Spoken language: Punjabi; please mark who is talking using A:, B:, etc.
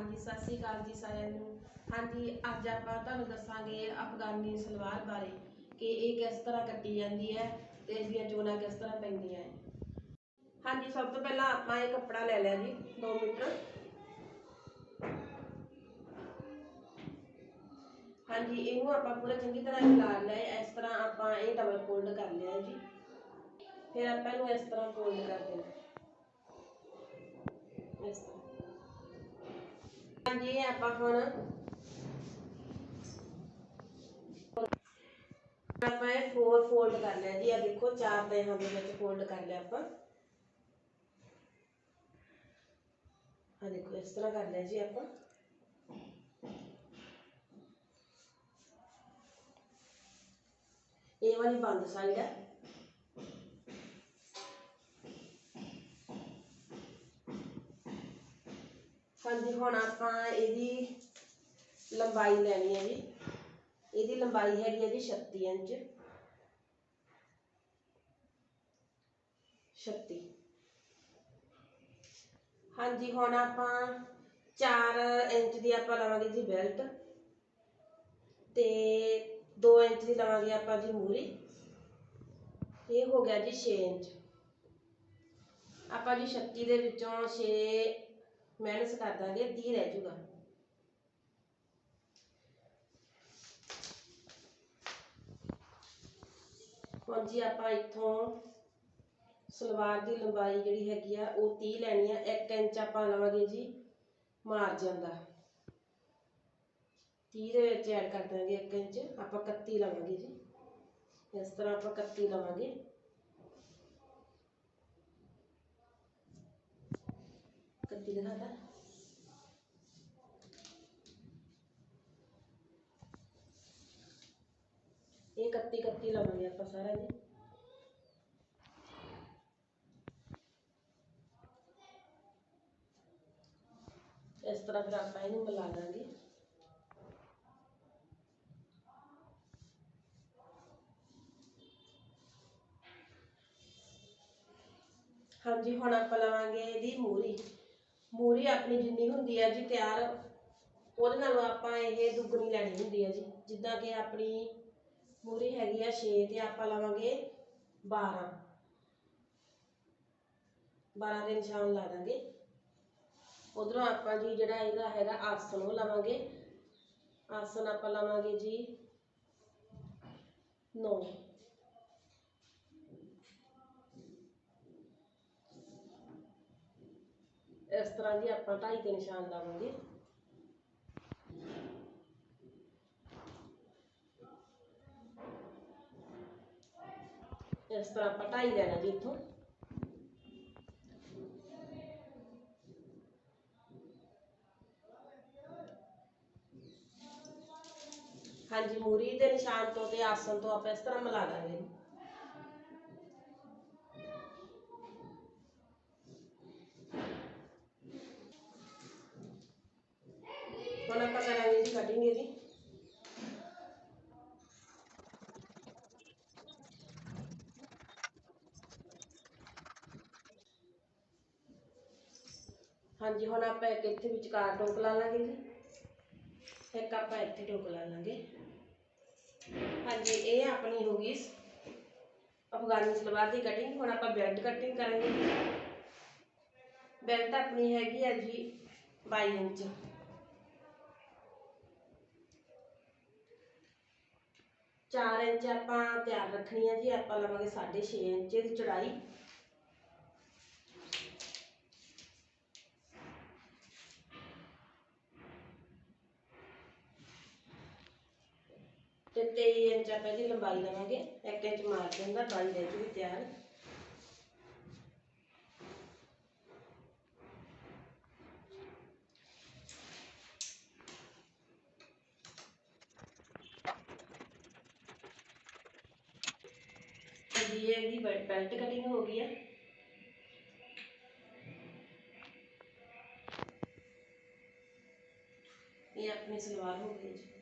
A: ਹਾਂਜੀ, ਸਤਿ ਸ੍ਰੀ ਅਕਾਲ ਜੀ ਸਾਰਿਆਂ ਨੂੰ। ਹਾਂਜੀ, ਅੱਜ ਆਪਾਂ ਤੁਹਾਨੂੰ ਦੱਸਾਂਗੇ ਅਫਗਾਨੀ ਸਲਵਾਰ ਬਾਰੇ ਕਿ ਇਹ ਕਿਸ ਤਰ੍ਹਾਂ ਕੱਟੀ ਜਾਂਦੀ ਹੈ ਤੇ ਇਸ ਦੀਆਂ ਚੋਣਾਂ ਕਿਸ ਤਰ੍ਹਾਂ ਪੈਂਦੀਆਂ ਹੈ। ਹਾਂਜੀ, ਸਭ ਤੋਂ ਪਹਿਲਾਂ ਆਪਾਂ ਇਹ ਕੱਪੜਾ ਲੈ ਲਿਆ ਜੀ 2 ਮੀਟਰ। ਹਾਂਜੀ, ਇਹਨੂੰ ਆਪਾਂ ਪੂਰਾ ਚੰਗੀ ਤਰ੍ਹਾਂ ਹਿਲਾ ਲਿਆ ਇਸ ਤਰ੍ਹਾਂ ਆਪਾਂ ਇਹ ਡਬਲ ਫੋਲਡ ਕਰ ਲਿਆ ਜੀ। ਫਿਰ ਆਪਾਂ ਇਹਨੂੰ ਇਸ ਤਰ੍ਹਾਂ ਫੋਲਡ ਕਰ ਦੇਣਾ। ਹਾਂਜੀ ਇਹ ਆਪਾਂ ਹੁਣ ਆਪਾਂ ਇਹ ਫੋਰ ਫੋਲਡ ਕਰ ਲਿਆ ਜੀ ਆ ਦੇਖੋ ਚਾਰ ਤਹਾਂ ਦੇ ਵਿੱਚ ਫੋਲਡ ਕਰ ਲਿਆ ਆਪਾਂ ਆ ਦੇਖੋ ਇਸ ਤਰ੍ਹਾਂ ਕਰ ਲਿਆ ਜੀ ਆਪਾਂ ਇਹ ਵਾਲੀ ਬੰਦ ਸਾਈਡ ਹੈ ਹਾਂਜੀ, ਹੁਣ ਆਪਾਂ ਇਹਦੀ ਲੰਬਾਈ ਲੈਣੀ ਹੈ ਜੀ। ਇਹਦੀ ਲੰਬਾਈ ਹੈਗੀ ਹੈ ਜੀ 36 ਇੰਚ। 36 ਹਾਂਜੀ, ਹੁਣ ਆਪਾਂ 4 ਇੰਚ ਦੀ ਆਪਾਂ ਲਵਾਂਗੇ ਜੀ ਬੈਲਟ ਤੇ 2 ਇੰਚ ਦੀ ਲਵਾਂਗੇ ਆਪਾਂ ਜੀ ਮੂਰੀ। ਇਹ ਹੋ ਗਿਆ ਜੀ 6 ਇੰਚ। ਆਪਾਂ ਜੀ 36 ਦੇ ਵਿੱਚੋਂ 6 ਮਾਈਨਸ ਕਰ ਦਾਂਗੇ 30 ਰਹਿ ਜਾਊਗਾ। ਹੁਣ ਜੀ ਆਪਾਂ ਇੱਥੋਂ ਸਲਵਾਰ ਦੀ ਲੰਬਾਈ ਜਿਹੜੀ ਹੈਗੀ ਆ, ਉਹ 30 ਲੈਣੀ ਆ 1 ਇੰਚ ਆਪਾਂ ਲਵਾਂਗੇ ਜੀ ਮਾਰਜਨ ਦਾ। 30 ਦੇ ਵਿੱਚ ਐਡ ਕਰ ਦਾਂਗੇ 1 ਇੰਚ, ਆਪਾਂ 31 ਲਵਾਂਗੇ ਜੀ। ਇਸ ਤਰ੍ਹਾਂ ਆਪਾਂ 31 ਲਵਾਂਗੇ। ਕੱਤੀ ਦਿਖਾਤਾ ਇਹ 31 31 ਲਵਾਂਗੇ ਆਪਾਂ ਸਾਰਾ ਜੀ। ਇਸ ਤਰ੍ਹਾਂ ਫਿਰ ਆਪਾਂ ਇਹਨੂੰ ਮਿਲਾ ਦਾਂਗੇ। ਹਾਂਜੀ, ਹੁਣ ਆਪਾਂ ਲਵਾਂਗੇ ਇਹਦੀ ਮੂਰੀ। ਮੂਰੀ ਆਪਣੀ ਜਿੰਨੀ ਹੁੰਦੀ ਹੈ ਜੀ ਤਿਆਰ, ਉਹਦੇ ਨਾਲੋਂ ਆਪਾਂ ਇਹ ਦੁੱਗਣੀ ਲੈਣੀ ਹੁੰਦੀ ਹੈ ਜੀ। ਜਿੱਦਾਂ ਕਿ ਆਪਣੀ ਮੂਰੀ ਹੈਗੀ ਆ 6 ਤੇ ਆਪਾਂ ਲਵਾਂਗੇ 12 12 ਦੇ ਨਿਸ਼ਾਨ ਲਾ ਦਾਂਗੇ। ਉਧਰੋਂ ਆਪਾਂ ਜੀ ਜਿਹੜਾ ਇਹਦਾ ਹੈਗਾ ਆਸਨ ਉਹ ਲਵਾਂਗੇ। ਆਸਨ ਆਪਾਂ ਲਵਾਂਗੇ ਜੀ 9 ਇਸ ਤਰ੍ਹਾਂ ਜੀ ਆਪਾਂ ਢਾਈ ਤੇ ਨਿਸ਼ਾਨ ਲਾਵਾਂਗੇ। ਇਸ ਤਰ੍ਹਾਂ ਆਪਾਂ ਢਾਈ ਲੈਣਾ ਜੀ ਇੱਥੋਂ। ਹਾਂਜੀ, ਮੂਰੀ ਦੇ ਨਿਸ਼ਾਨ ਤੋਂ ਤੇ ਆਸਨ ਤੋਂ ਆਪਾਂ ਇਸ ਤਰ੍ਹਾਂ ਮਿਲਾ ਦਾਂਗੇ ਜੀ ਹੁਣ ਆਪਾਂ ਕਰਾਂਗੇ ਜੀ ਕਟਿੰਗ ਇਹਦੀ ਹਾਂਜੀ ਹੁਣ ਆਪਾਂ ਇੱਕ ਇੱਥੇ ਵਿਚਕਾਰ ਟੋਕ ਲਾ ਲਾਂਗੇ ਜੀ ਇੱਕ ਆਪਾਂ ਇੱਥੇ ਟੋਕ ਲਾ ਲਾਂਗੇ ਹਾਂਜੀ ਇਹ ਆਪਣੀ ਹੋ ਗਈ ਅਫਗਾਨੀ ਸਲਵਾਰ ਦੀ ਕਟਿੰਗ ਹੁਣ ਆਪਾਂ ਬੈਲਟ ਕਟਿੰਗ ਕਰਾਂਗੇ ਬੈਲਟ ਆਪਣੀ ਹੈਗੀ ਹੈ ਜੀ 22 ਇੰਚ ਚਾਰ ਇੰਚ ਆਪਾਂ ਤਿਆਰ ਰੱਖਣੀ ਹੈ ਜੀ, ਆਪਾਂ ਲਵਾਂਗੇ 6.5 ਇੰਚ ਦੀ ਚੜਾਈ। ਤੇ 23 ਇੰਚ ਆਪਾਂ ਇਹਦੀ ਲੰਬਾਈ ਲਵਾਂਗੇ 1 ਇੰਚ ਮਾਰ ਦਾ 22 ਰਹਿ ਜੂਗੀ ਤਿਆਰ। ਜੀ ਇਹਦੀ ਬੈਲਟ ਕਟਿੰਗ ਹੋ ਗਈ ਹੈ ਇਹ ਆਪਣੀ ਸਲਵਾਰ ਹੋ ਗਈ ਜੀ।